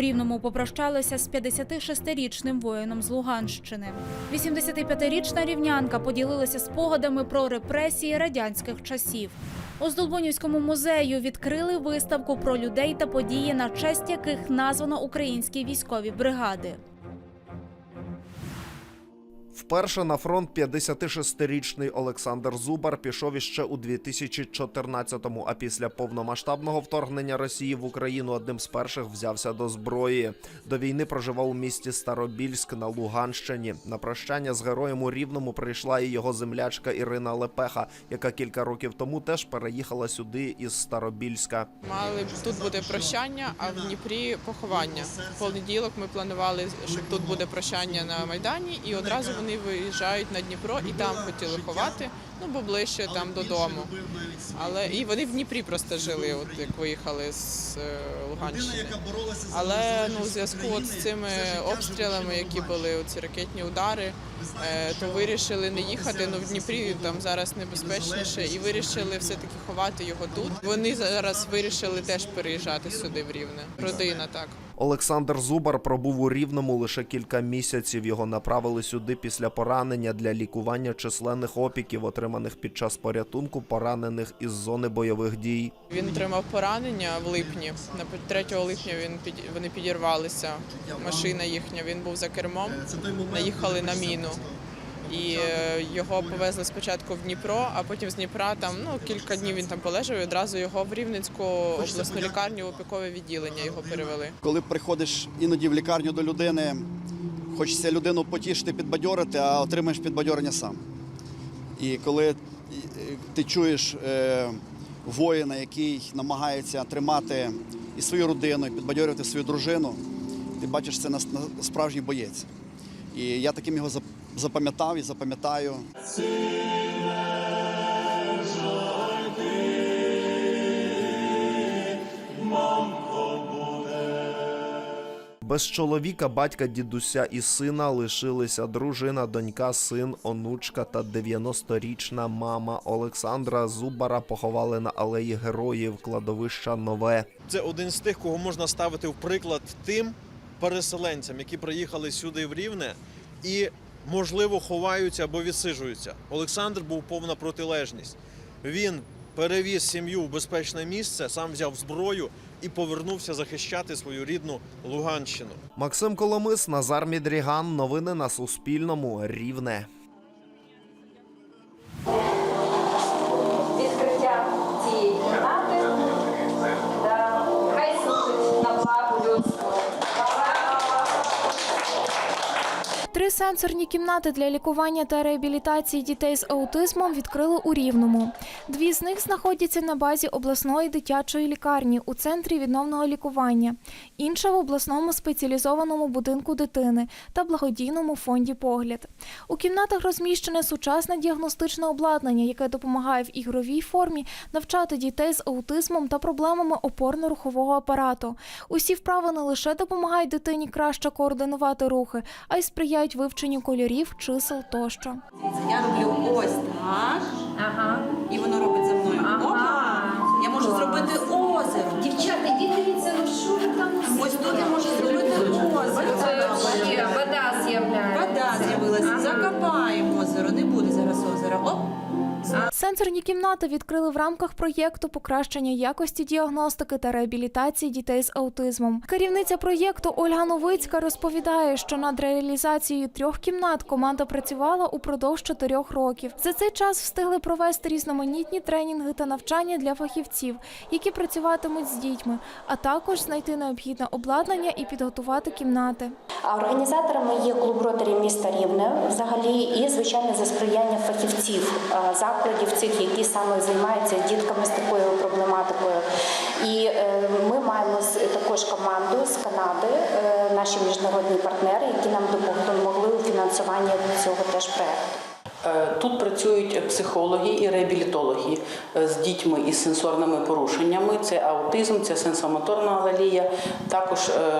Рівному попрощалися з 56-річним воїном з Луганщини. 85-річна рівнянка поділилася спогадами про репресії радянських часів. У Здолбунівському музею відкрили виставку про людей та події, на честь яких названо українські військові бригади. Вперше на фронт 56-річний Олександр Зубар пішов іще у 2014-му, а після повномасштабного вторгнення Росії в Україну одним з перших взявся до зброї. До війни проживав у місті Старобільськ на Луганщині. На прощання з героєм у Рівному прийшла і його землячка Ірина Лепеха, яка кілька років тому теж переїхала сюди із Старобільська. Мали тут буде прощання, а в Дніпрі поховання. В понеділок ми планували, що тут буде прощання на Майдані, і одразу вони виїжджають на Дніпро і там хотіли ховати, ну бо ближче там додому. Але і вони в Дніпрі просто жили, от як виїхали з е, Луганщини. Але ну, у зв'язку от з цими обстрілами, які були ці ракетні удари, е, то вирішили не їхати. Ну в Дніпрі там зараз небезпечніше, і вирішили все таки ховати його тут. Вони зараз вирішили теж переїжджати сюди в Рівне. Родина так. Олександр Зубар пробув у Рівному лише кілька місяців. Його направили сюди після поранення для лікування численних опіків, отриманих під час порятунку поранених із зони бойових дій. Він отримав поранення в липні. На 3 липня він під вони підірвалися. Машина їхня. Він був за кермом. Наїхали на міну. І е, його повезли спочатку в Дніпро, а потім з Дніпра там ну кілька днів він там полежав. і Одразу його в Рівненську обласну лікарню в опікове відділення його перевели. Коли приходиш іноді в лікарню до людини, хочеться людину потішити, підбадьорити, а отримаєш підбадьорення сам. І коли е, ти чуєш е, воїна, який намагається тримати і свою родину, і підбадьорювати свою дружину, ти бачиш це на, справжній боєць. І я таким його запам'ятав і запам'ятаю. Без чоловіка, батька, дідуся і сина лишилися дружина, донька, син, онучка та 90-річна мама Олександра Зубара поховали на алеї героїв кладовища Нове. Це один з тих, кого можна ставити в приклад тим переселенцям, які приїхали сюди в Рівне і, можливо, ховаються або відсиджуються. Олександр був повна протилежність. Він перевіз сім'ю в безпечне місце, сам взяв зброю і повернувся захищати свою рідну Луганщину. Максим Коломис, Назар Мідріган. Новини на Суспільному. Рівне. Сенсорні кімнати для лікування та реабілітації дітей з аутизмом відкрили у Рівному. Дві з них знаходяться на базі обласної дитячої лікарні у центрі відновного лікування, інша в обласному спеціалізованому будинку дитини та благодійному фонді Погляд. У кімнатах розміщене сучасне діагностичне обладнання, яке допомагає в ігровій формі навчати дітей з аутизмом та проблемами опорно-рухового апарату. Усі вправи не лише допомагають дитині краще координувати рухи, а й сприяють вивченню кольорів, чисел тощо. Я роблю ось так, Сенсорні кімнати відкрили в рамках проєкту покращення якості діагностики та реабілітації дітей з аутизмом. Керівниця проєкту Ольга Новицька розповідає, що над реалізацією трьох кімнат команда працювала упродовж чотирьох років. За цей час встигли провести різноманітні тренінги та навчання для фахівців, які працюватимуть з дітьми, а також знайти необхідне обладнання і підготувати кімнати. Організаторами є клуб ротарі міста Рівне взагалі і звичайно за сприяння фахівців закладів цих, які саме займаються дітками з такою проблематикою. І е, ми маємо також команду з Канади, е, наші міжнародні партнери, які нам допомогли у фінансуванні цього теж проекту. Е, Тут працюють психологи і реабілітологи е, з дітьми із сенсорними порушеннями. Це аутизм, це сенсомоторна алалія, також е,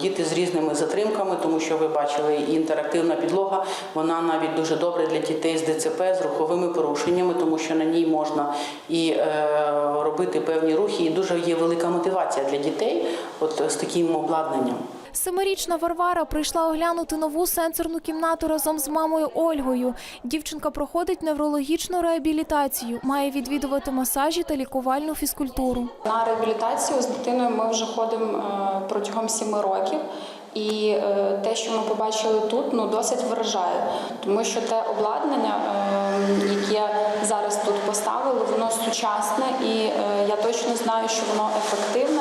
діти з різними затримками, тому що ви бачили і інтерактивна підлога. Вона навіть дуже добре для дітей з ДЦП, з руховими порушеннями, тому що на ній можна і робити певні рухи. І дуже є велика мотивація для дітей, от з таким обладнанням. Семирічна Варвара прийшла оглянути нову сенсорну кімнату разом з мамою Ольгою. Дівчинка проходить неврологічну реабілітацію, має відвідувати масажі та лікувальну фізкультуру. На реабілітацію з дитиною ми вже ходимо е, протягом сіми років. І е, те, що ми побачили тут, ну досить вражає, тому що те обладнання, е, яке зараз тут поставили, воно сучасне, і я точно знаю, що воно ефективне.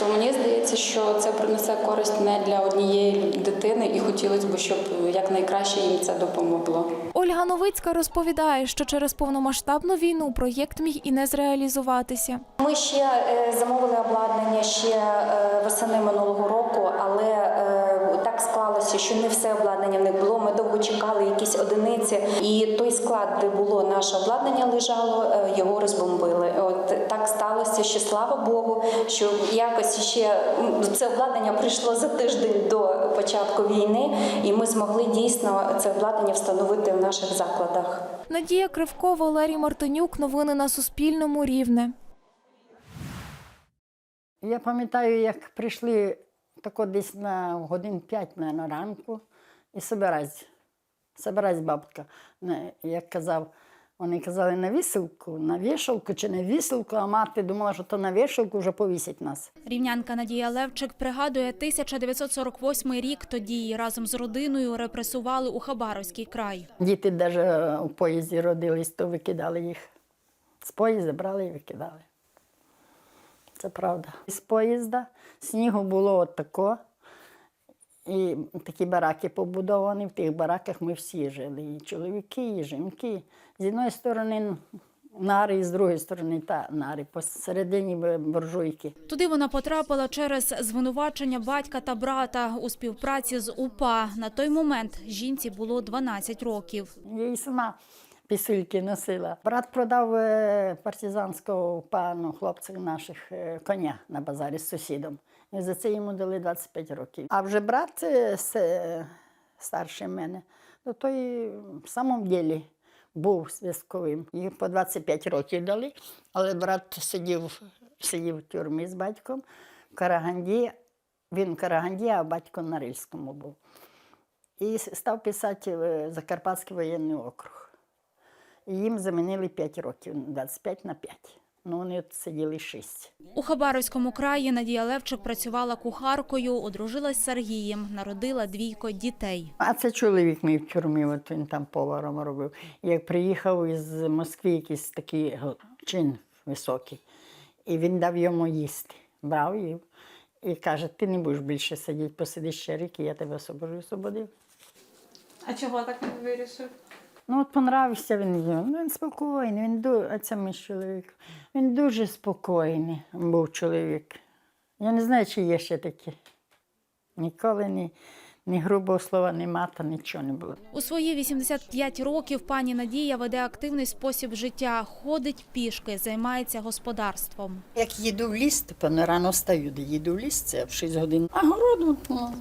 То мені здається, що це принесе користь не для однієї дитини, і хотілося б, щоб якнайкраще їм це допомогло. Ольга Новицька розповідає, що через повномасштабну війну проєкт міг і не зреалізуватися. Ми ще е, замовили обладнання ще весени восени минулого року, але е, що не все обладнання в них було. Ми довго чекали якісь одиниці, і той склад, де було наше обладнання, лежало, е, його розбомбили. От так сталося, що слава Богу, що якось ще це обладнання прийшло за тиждень до початку війни, і ми змогли дійсно це обладнання встановити в наших закладах. Надія Кривко, Валерій Мартинюк. Новини на Суспільному. Рівне. Я пам'ятаю, як прийшли тако десь на годин 5 на ранку і собирать. Собирать бабка. Як казав, вони казали на вісилку, на вішалку чи на вісилку, а мати думала, що то на вішалку вже повісять нас. Рівнянка Надія Левчик пригадує 1948 рік. Тоді її разом з родиною репресували у Хабаровський край. Діти навіть у поїзді родились, то викидали їх. З поїзда брали і викидали. Це правда. З поїзда снігу було от тако. І такі бараки побудовані. В тих бараках ми всі жили. І чоловіки, і жінки. З одної сторони нари, і з другої сторони та нари. Посередині буржуйки. Туди вона потрапила через звинувачення батька та брата у співпраці з УПА. На той момент жінці було 12 років. І сама пісильки носила. Брат продав е, партизанського пану хлопців наших е, коня на базарі з сусідом. І за це йому дали 25 років. А вже брат е, старший мене, то той в самому ділі був зв'язковим. Їй по 25 років дали, але брат сидів, сидів в тюрмі з батьком в Караганді. Він в Караганді, а батько на Рильському був. І став писати Закарпатський воєнний округ. Їм замінили 5 років, 25 на 5. Ну, вони от сиділи 6. У Хабаровському краї Надія Левчик працювала кухаркою, одружилась з Сергієм, народила двійко дітей. А це чоловік мій в тюрмі, от він там поваром робив. Як приїхав із Москви якийсь такий чин високий, і він дав йому їсти. Брав їв і каже, ти не будеш більше сидіти, посидиш ще рік, і я тебе освобожу, освободив. А чого так не вирішив? Ну, от понравився він йому. Ну, він спокійний, він ду... а це мій чоловік. Він дуже спокійний був чоловік. Я не знаю, чи є ще такі. Ніколи ні, ні грубого слова, ні мата, нічого не було. У свої 85 років пані Надія веде активний спосіб життя, ходить пішки, займається господарством. Як їду в ліс, то певно, рано встаю, де їду в ліс, це в 6 годин. А городу ну,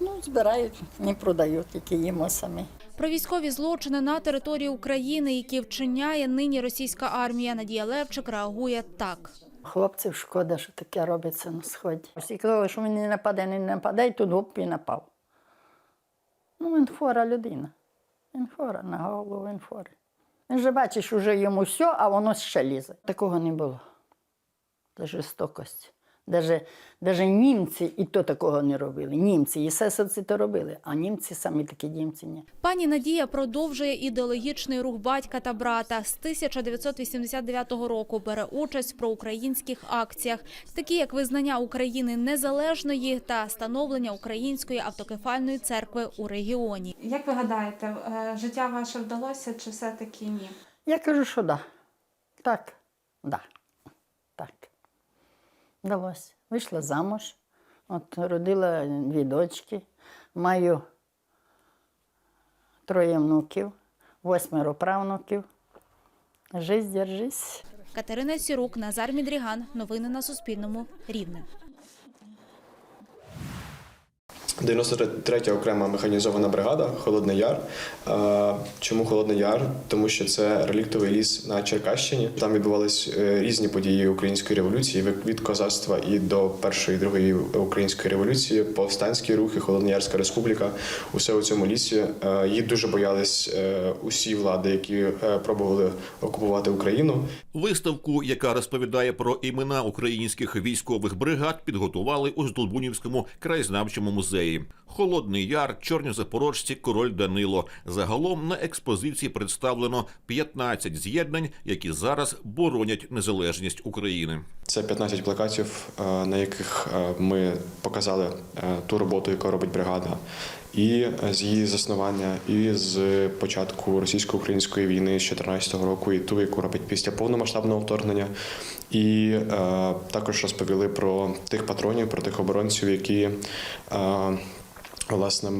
ну, збирають, не продають, тільки їмо самі. Про військові злочини на території України, які вчиняє нині російська армія, Надія Левчик реагує так. Хлопців шкода, що таке робиться на сході. Всі казали, що він не нападе, не нападе, і тут гоп і напав. Ну, він хвора людина. Він хвора, на голову він хворий. Він же бачиш, уже йому все, а воно ще лізе. Такого не було. Це жорстокость. Даже, даже німці і то такого не робили. Німці, єсесовці то робили, а німці самі такі німці ні. Пані Надія продовжує ідеологічний рух батька та брата. З 1989 року бере участь в проукраїнських акціях, такі як визнання України незалежної та становлення української автокефальної церкви у регіоні. Як ви гадаєте, е, життя ваше вдалося чи все-таки ні? Я кажу, що да. Так, да. Так. Вдалося. Вийшла замуж, от родила дві дочки, маю троє внуків, восьмеро правнуків. Жись, держись. Катерина Сірук, Назар Мідріган. Новини на Суспільному. Рівне. 93-я окрема механізована бригада Холодний Яр. Чому Холодний Яр? Тому що це реліктовий ліс на Черкащині. Там відбувались е, різні події української революції від- козацтва і до першої і другої української революції, повстанські рухи, Холодноярська республіка. Усе у цьому лісі. Е, Її дуже боялись е, усі влади, які пробували окупувати Україну. Виставку, яка розповідає про імена українських військових бригад, підготували у Здолбунівському краєзнавчому музеї. Холодний Яр, Чорні Запорожці, Король Данило. Загалом на експозиції представлено 15 з'єднань, які зараз боронять незалежність України. Це 15 плакатів, е, на яких е, ми показали е, ту роботу, яку робить бригада, і з її заснування, і з початку російсько-української війни з 2014 року, і ту, яку робить після повномасштабного вторгнення. І е, також розповіли про тих патронів, про тих оборонців, які. Е, Власне,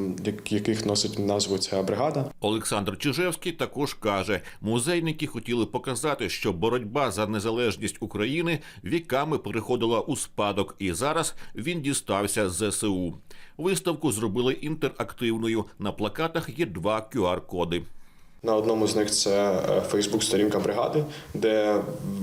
яких носить назву ця бригада, Олександр Чижевський також каже, музейники хотіли показати, що боротьба за незалежність України віками переходила у спадок, і зараз він дістався з ЗСУ. Виставку зробили інтерактивною. На плакатах є два QR-коди. На одному з них це Фейсбук-сторінка бригади, де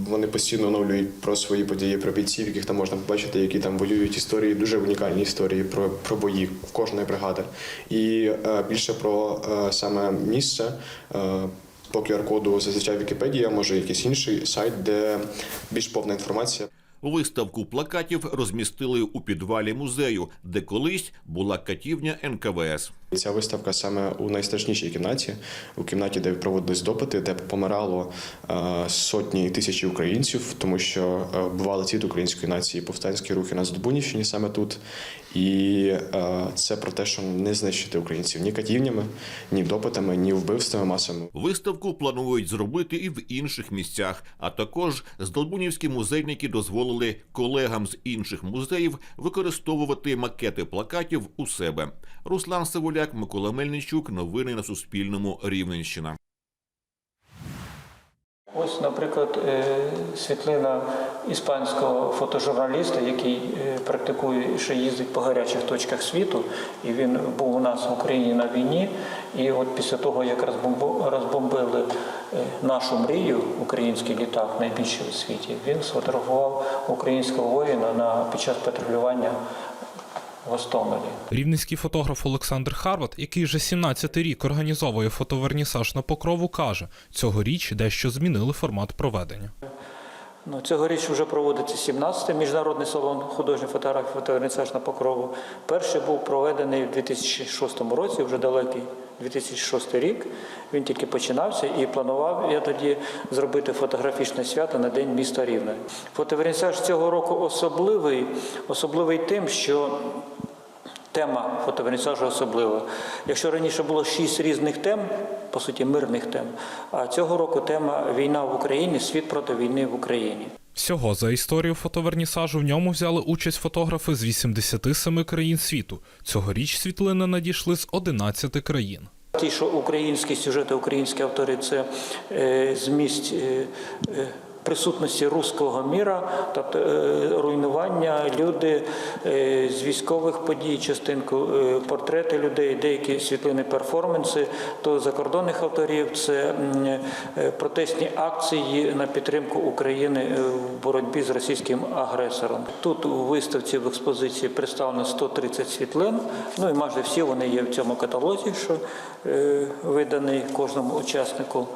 вони постійно оновлюють про свої події, про бійців, яких там можна побачити, які там воюють історії, дуже унікальні історії про, про бої кожної бригади. І е, більше про е, саме місце. Е, по QR-коду зазвичай Вікіпедія, може якийсь інший сайт, де більш повна інформація. Виставку плакатів розмістили у підвалі музею, де колись була катівня НКВС. Ця виставка саме у найстрашнішій кімнаті, у кімнаті, де проводились допити, де помирало е, сотні і тисячі українців, тому що е, бували цвіт української нації, повстанські рухи на Здобунівщині саме тут. І е, це про те, що не знищити українців ні катівнями, ні допитами, ні вбивствами масами. Виставку планують зробити і в інших місцях. А також здолбунівські музейники дозволили колегам з інших музеїв використовувати макети плакатів у себе. Руслан Савуляк, Микола Мельничук. Новини на Суспільному. Рівненщина. Ось, наприклад, е, світлина іспанського фотожурналіста, який е, практикує, ще їздить по гарячих точках світу, і він був у нас в Україні на війні. І от після того, як розбомбили е, нашу мрію, український літак, найбільший у світі, він сфотографував українського воїна на під час патрулювання в Гостомелі. Рівненський фотограф Олександр Харват, який вже 17-й рік організовує фотовернісаж на покрову, каже, цьогоріч дещо змінили формат проведення. Ну, цьогоріч вже проводиться 17-й міжнародний салон художньої фотографії фотовернісаж на Покрову. Перший був проведений в 2006 році, вже далекий 2006 рік. Він тільки починався і планував я тоді зробити фотографічне свято на День міста Рівне. Фотовернісаж цього року особливий, особливий тим, що Тема фотовернісажу особлива. Якщо раніше було шість різних тем, по суті, мирних тем, а цього року тема Війна в Україні, світ проти війни в Україні. Всього за історію фотовернісажу в ньому взяли участь фотографи з 87 країн світу. Цьогоріч світлини надійшли з 11 країн. Ті, що українські сюжети, українські автори, це е, зміст е, е, присутності руського міра, тобто е, руйнування, люди е, з військових подій, частинку е, портрети людей, деякі світлини перформанси, то закордонних авторів це протестні акції на підтримку України в боротьбі з російським агресором. Тут у виставці в експозиції представлено 130 світлин. Ну і майже всі вони є в цьому каталозі, що виданий кожному учаснику.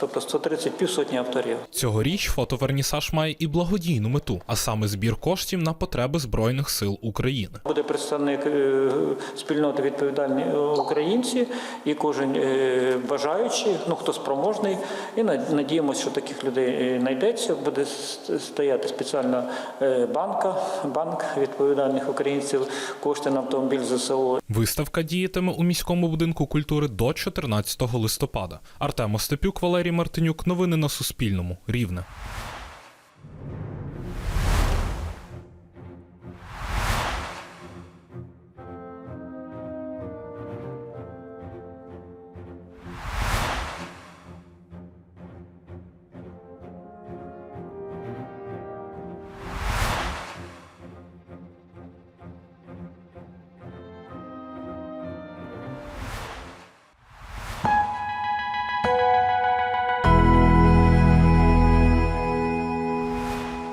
Тобто 130 півсотні авторів. Цьогоріч фотовернісаж має і благодійну мету, а саме збір коштів на потреби Збройних сил України. Буде представник е, спільноти відповідальні е, українці і кожен е, бажаючий, ну хто спроможний, і надіємося, що таких людей знайдеться. Буде стояти спеціальна банка, банк відповідальних українців, кошти на автомобіль ЗСУ. Виставка діятиме у міському будинку культури до 14 листопада. Артем Остапюк, Валерій Мартинюк. Новини на Суспільному. Рівне.